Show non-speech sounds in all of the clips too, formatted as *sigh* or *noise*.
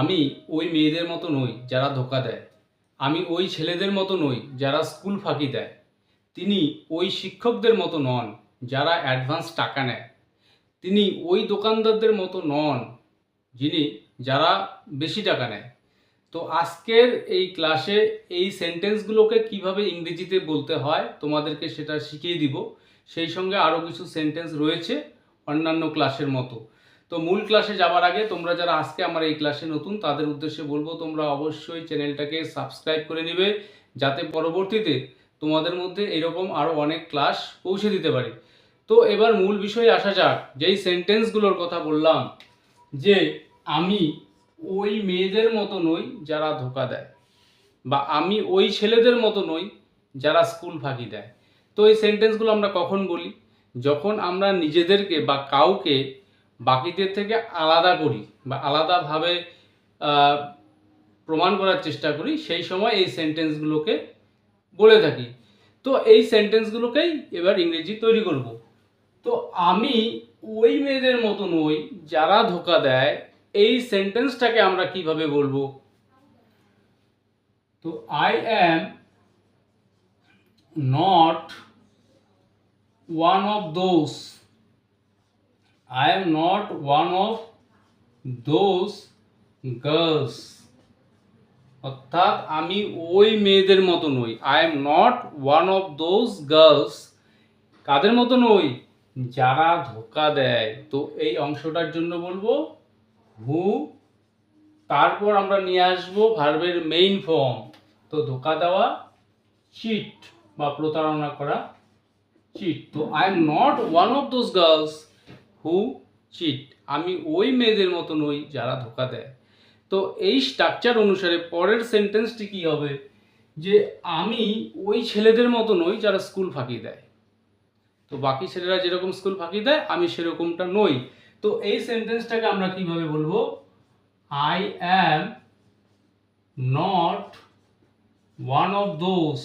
আমি ওই মেয়েদের মতো নই যারা ধোকা দেয়। আমি ওই ছেলেদের মতো নই যারা স্কুল ফাঁকি দেয়। তিনি ওই শিক্ষকদের মতো নন যারা অ্যাডভান্স টাকা নেয়। তিনি ওই দোকানদারদের মতো নন যিনি যারা বেশি টাকা নেয়। তো আজকের এই ক্লাসে এই সেন্টেন্সগুলোকে কীভাবে ইংরেজিতে বলতে হয় তোমাদেরকে সেটা শিখিয়ে দিব। সেই সঙ্গে আরও কিছু সেন্টেন্স রয়েছে অন্যান্য ক্লাসের মতো। তো মূল ক্লাসে যাওয়ার আগে তোমরা যারা আজকে আমার এই ক্লাসে নতুন, তাদের উদ্দেশ্যে বলব, তোমরা অবশ্যই চ্যানেলটাকে সাবস্ক্রাইব করে নেবে, যাতে পরবর্তীতে তোমাদের মধ্যে এরকম আরও অনেক ক্লাস পৌঁছে দিতে পারি। তো এবার মূল বিষয়ে আসা যাক। যেই সেন্টেন্সগুলোর কথা বললাম, যে আমি ওই মেয়েদের মতো নই যারা ধোকা দেয়, বা আমি ওই ছেলেদের মতো নই যারা স্কুল ফাঁকি দেয়। তো এই সেন্টেন্সগুলো আমরা কখন বলি? যখন আমরা নিজেদেরকে বা কাউকে বাকিদের থেকে আলাদা করি বা আলাদাভাবে প্রমাণ করার চেষ্টা করি, সেই সময় এই সেন্টেন্সগুলোকে বলে থাকি। তো এই সেন্টেন্সগুলোকেই এবার ইংরেজি তৈরি করব। তো আমি ওই মেয়েদের মতো নই যারা ধোকা দেয়। এই সেন্টেন্সটাকে আমরা কীভাবে বলব? তো I am not one of those I am not one of those girls. অর্থাৎ আমি ওই মেয়েদের মতো নই। I am not one of those girls কাদের মতো নই? যারা ধোকা দেয়। তো এই অংশটার জন্য বলব হু তারপর আমরা নিয়ে আসব ভার্বের মেইন ফর্ম তো ধোকা দেওয়া চিট বা প্রতারণা করা চিট তো I am not one of those girls who cheat আমি ওই মেয়েদের মতো নই যারা ধোকা দেয়। তো এই স্ট্রাকচার অনুসারে পরের সেন্টেন্সটি কি হবে? যে আমি ওই ছেলেদের মতো নই যারা স্কুল ফাঁকি দেয়। তো বাকি ছেলেরা যেরকম স্কুল ফাঁকি দেয়, আমি সেরকমটা নই। তো এই সেন্টেন্সটাকে আমরা কীভাবে বলব? I am not one of those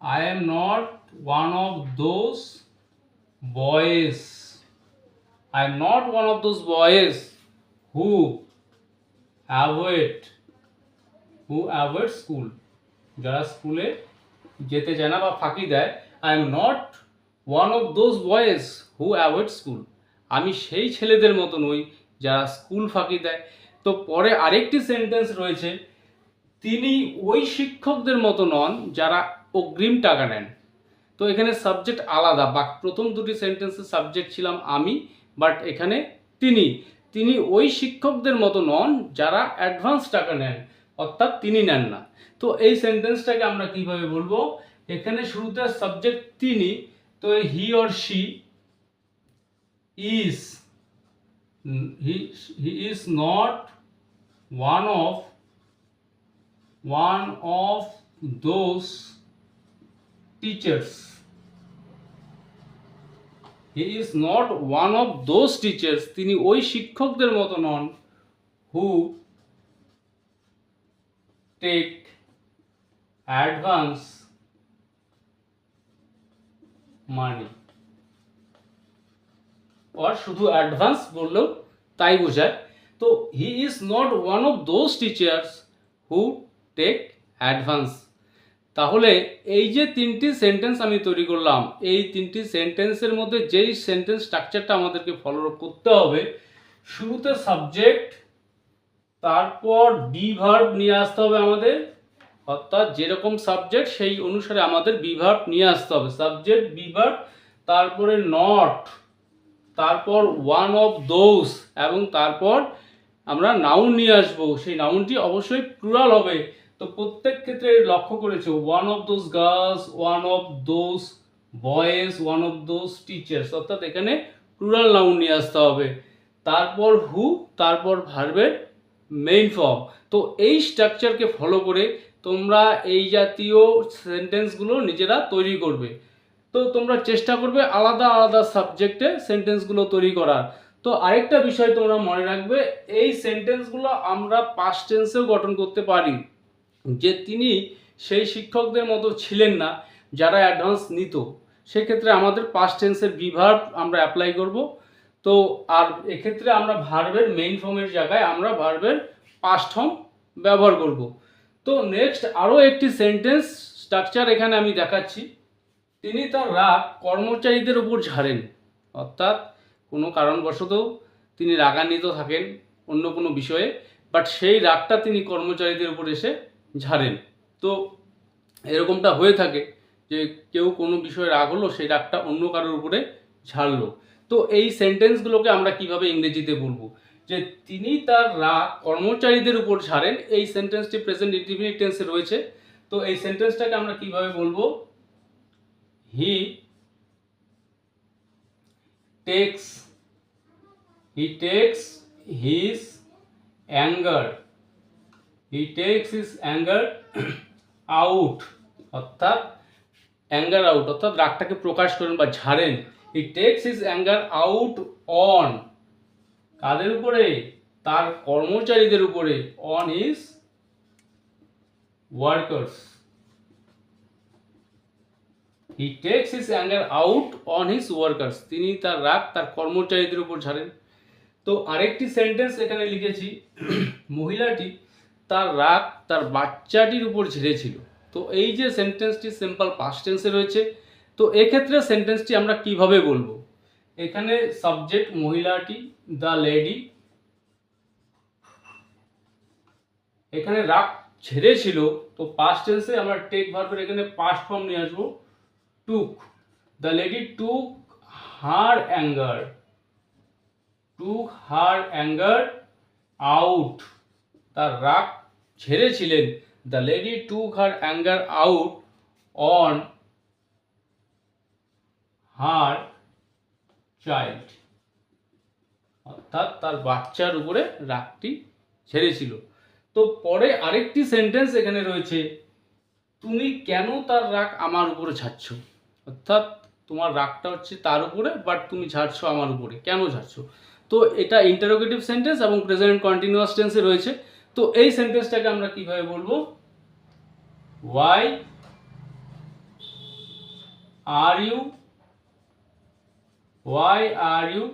I am not one of those boys I am not one of those boys who avoid who avoid school. যারা স্কুলে যেতে চায় না বা ফাঁকি দেয় I am not one of those boys who avoid school আমি সেই ছেলেদের মতো নই যারা স্কুল ফাঁকি দেয়। তো পরে আরেকটি সেন্টেন্স রয়েছে। তিনি ওই শিক্ষকদের মতো নন যারা অগ্রিম টাকা নেন। তো এখানে সাবজেক্ট আলাদা। বা প্রথম দুটি সেন্টেন্সের সাবজেক্ট ছিলাম আমি। বাট এখানে তিনি তিনি ওই শিক্ষকদের মতো নন যারা অ্যাডভান্স টাকা নেন, অর্থাৎ তিনি নেন না। তো এই সেন্টেন্সটাকে আমরা কীভাবে বলব? এখানে শুরুতে সাবজেক্ট তিনি, তো he or she is he he is not one of one of those teachers he is not one of those teachers তিনি ওই শিক্ষকদের মতো নন হু টেক অ্যাডভান্স মানি আর শুধু অ্যাডভান্স বললেও তাই বোঝায়। তো he is not one of those teachers who take advance তাহলে এই যে তিনটি সেন্টেন্স আমি তৈরি করলাম, এই তিনটি সেন্টেন্সের মধ্যে যেই সেন্টেন্স স্ট্রাকচারটা আমাদেরকে ফলো করতে হবে, শুরুতে সাবজেক্ট তারপর বি ভার্ব নিয়ে আসতে হবে আমাদের। অর্থাৎ যেরকম সাবজেক্ট সেই অনুসারে আমাদের বি ভার্ব নিয়ে আসতে হবে। সাবজেক্ট বি ভার্ব তারপরে নট তারপর ওয়ান অফ দোজ এবং তারপর আমরা নাউন নিয়ে আসব। সেই নাউনটি অবশ্যই প্লুরাল হবে। তো প্রত্যেক ক্ষেত্রে লক্ষ্য করেছ one of those girls one of those boys one of those teachers অর্থাৎ এখানে প্লুরাল নাউন নিয়ে আসতে হবে। তারপর হু তারপর ভার্বের মেইন ফর্ম তো এই স্ট্রাকচারকে ফলো করে তোমরা এই জাতীয় সেন্টেন্সগুলো নিজেরা তৈরি করবে। তো তোমরা চেষ্টা করবে আলাদা আলাদা সাবজেক্টে সেন্টেন্সগুলো তৈরি করার। তো আরেকটা বিষয় তোমরা মনে রাখবে, এই সেন্টেন্সগুলো আমরা পাস্ট টেন্সেও গঠন করতে পারি। যে তিনি সেই শিক্ষকদের মতো ছিলেন না যারা অ্যাডভান্স নিত। সেক্ষেত্রে আমাদের পাস্ট টেন্সের বিভাগ আমরা অ্যাপ্লাই করব। তো আর এক্ষেত্রে আমরা ভার্বের মেইন ফর্মের জায়গায় আমরা ভার্বের পাস্ট ফর্ম ব্যবহার করব। তো নেক্সট আরও একটি সেন্টেন্স স্ট্রাকচার এখানে আমি দেখাচ্ছি। তিনি তার রাগ কর্মচারীদের উপর ঝাড়েন। অর্থাৎ কোনো কারণবশত তিনি রাগান্বিত থাকেন অন্য কোনো বিষয়ে বাট সেই রাগটা তিনি কর্মচারীদের উপর এসে ঝাড়েন। তো এরকমটা হয়ে থাকে যে কেউ কোনো বিষয়ে রাগ হলো, সেই রাগটা অন্য কারোর উপরে ঝাড়লো। তো এই সেন্টেন্সগুলোকে আমরা কীভাবে ইংরেজিতে বলব? যে তিনি তার রাগ কর্মচারীদের উপর ছাড়েন এই সেন্টেন্সটি প্রেজেন্ট ইন্ডিফিনিট টেন্সে রয়েছে। তো এই সেন্টেন্সটাকে আমরা কীভাবে বলব? He takes he takes his anger. He takes his anger out অর্থাৎ অ্যাঙ্গার আউট অর্থাৎ রাগটাকে প্রকাশ করেন বা ঝাড়েন। He takes his anger out on কাদের উপরে? তার কর্মচারীদের উপরে on his workers he takes his anger out on his workers তিনি তার রাগ, তার কর্মচারীদের উপর ঝাড়েন। তো আরেকটি সেন্টেন্স এখানে লিখেছি। *clears throat* মহিলাটি তার রাগ তার বাচ্চাটির উপর ঝেড়েছিল। তো এই যে সেন্টেন্সটি সিম্পল পাস্ট টেন্সে রয়েছে, তো এক্ষেত্রে সেন্টেন্সটি আমরা কীভাবে বলব? এখানে সাবজেক্ট মহিলাটি দ্য লেডি এখানে রাগ ছেড়েছিল তো পাস্ট টেন্সে আমরা টেক ভার্বের এখানে পাস্ট ফর্ম নিয়ে আসব। Took the lady took her anger took her anger out তার রাগ ছেড়েছিলেন the lady took her anger out on her child অর্থাৎ তার বাচ্চার উপরে রাগটি ছেড়েছিল তো পরে আরেকটি সেন্টেন্স এখানে রয়েছে, তুমি কেন তার রাগ আমার উপরে ছাড়ছ? অর্থাৎ তোমার রাগটা হচ্ছে তার উপরে বাট তুমি ঝাড়ছো আমার উপরে। কেন ঝাড়ছো তো এটা ইন্টারোগেটিভ সেন্টেন্স এবং প্রেজেন্ট কন্টিনিউয়াস টেন্সে রয়েছে। তো এই সেন্টেন্সটাকে আমরা কীভাবে বলব? Why are you why are you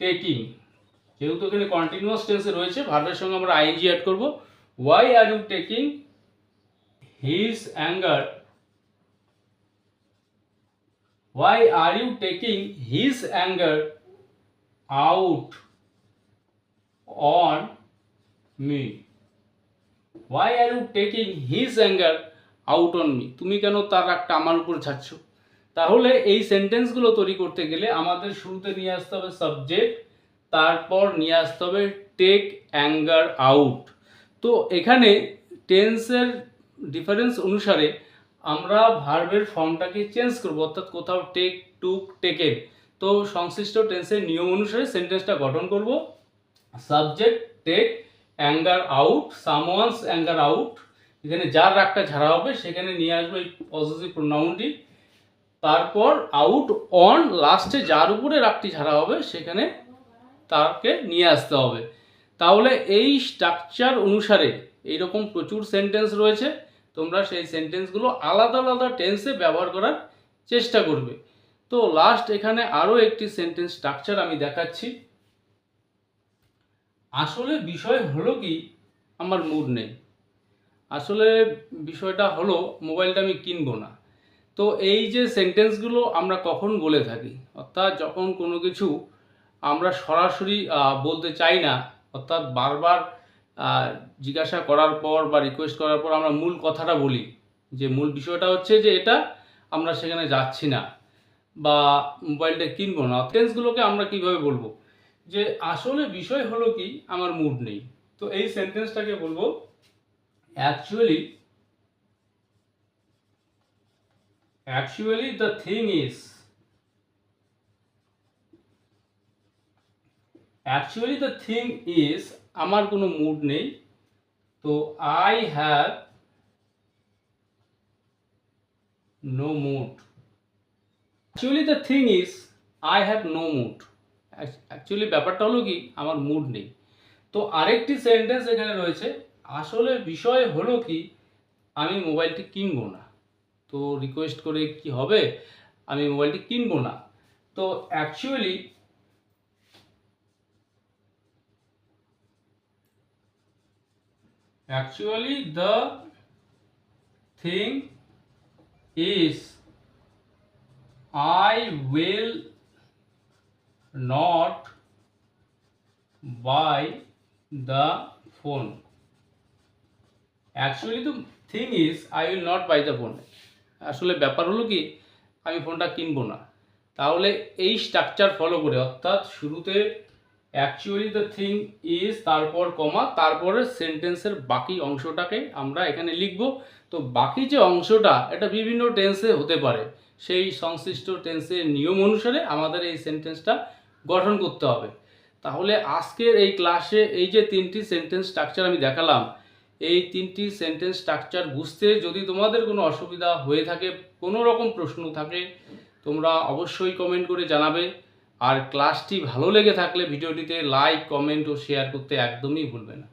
taking যেহেতু এখানে কন্টিনিউয়াস টেন্সে রয়েছে ভার্বের সঙ্গে আমরা আইএনজি অ্যাড করব। Why are you taking his anger why are you taking his anger out on me why are you taking his anger out on me তুমি কেন তার রাগটা আমার উপর ছাড়ছ তাহলে এই সেন্টেন্সগুলো তৈরি করতে গেলে আমাদের শুরুতে নিয়ে আসতে হবে সাবজেক্ট তারপর নিয়ে আসতে হবে টেক অ্যাঙ্গার আউট তো এখানে টেন্সের ডিফারেন্স অনুসারে আমরা ভার্বের ফর্মটাকে চেঞ্জ করব, অর্থাৎ কোথাও টেক টুক টেকেন তো সংশ্লিষ্ট টেন্সের নিয়ম অনুসারে সেন্টেন্সটা গঠন করব। Subject take anger out someone's anger out এখানে যার রাগটা ঝাড়া হবে সেখানে নিয়ে আসব এই পজিটিভ প্রোনাউনটি তারপর আউট অন লাস্টে যার উপরে রাগটি ঝাড়া হবে সেখানে তাকে নিয়ে আসতে হবে। তাহলে এই স্ট্রাকচার অনুসারে এইরকম প্রচুর সেন্টেন্স রয়েছে, তোমরা সেই সেন্টেন্সগুলো আলাদা আলাদা টেন্সে ব্যবহার করার চেষ্টা করবে। তো লাস্ট এখানে আরও একটি সেন্টেন্স স্ট্রাকচার আমি দেখাচ্ছি। আসলে বিষয় হলো কি, আমার মুড নেই। আসলে বিষয়টা হলো, মোবাইলটা আমি কিনবো না। তো এই যে সেন্টেন্সগুলো আমরা কখন বলে থাকি, অর্থাৎ যখন কোনো কিছু আমরা সরাসরি বলতে চাই না, অর্থাৎ বারবার জিজ্ঞাসা করার পর বা রিকোয়েস্ট করার পর আমরা মূল কথাটা বলি, যে মূল বিষয়টা হচ্ছে যে এটা আমরা সেখানে যাচ্ছি না বা মোবাইলটা কিনবো না। টেন্সগুলোকে আমরা কীভাবে বলব? যে আসলে বিষয় হলো কি, আমার মুড নেই। তো এই সেন্টেন্সটাকে বলব actually actually the thing is actually the thing is আমার কোনো মুড নেই। তো I have no mood actually the thing is I have no mood actually ব্যাপারটা হলো কি, আমার মুড নেই। তো আরেকটি সেন্টেন্স এখানে রয়েছে, আসলে বিষয় হলো কি, আমি মোবাইলটি কিনবো না। তো রিকোয়েস্ট করে কি হবে, আমি মোবাইলটি কিনবো না। তো actually actually the thing is I will not buy the phone. Actually তো thing is I will not buy the phone আসলে ব্যাপার হলো কি, আমি ফোনটা কিনবো না। তাহলে এই স্ট্রাকচার ফলো করে, অর্থাৎ শুরুতে অ্যাকচুয়ালি দ্য থিং ইজ তারপর কমা তারপরে সেন্টেন্সের বাকি অংশটাকে আমরা এখানে লিখব। তো বাকি যে অংশটা, এটা বিভিন্ন টেন্সে হতে পারে। সেই সংশ্লিষ্ট টেন্সের নিয়ম অনুসারে আমাদের এই সেন্টেন্সটা গঠন করতে হবে। তাহলে আজকের এই ক্লাসে এই যে তিনটি সেন্টেন্স স্ট্রাকচার আমি দেখালাম, এই তিনটি সেন্টেন্স স্ট্রাকচার বুঝতে যদি তোমাদের কোনো অসুবিধা হয়ে থাকে, কোনো রকম প্রশ্ন থাকে, তোমরা অবশ্যই কমেন্ট করে জানাবে। আর ক্লাসটি ভালো লেগে থাকলে ভিডিওটিতে লাইক কমেন্ট ও শেয়ার করতে একদমই ভুলবে না।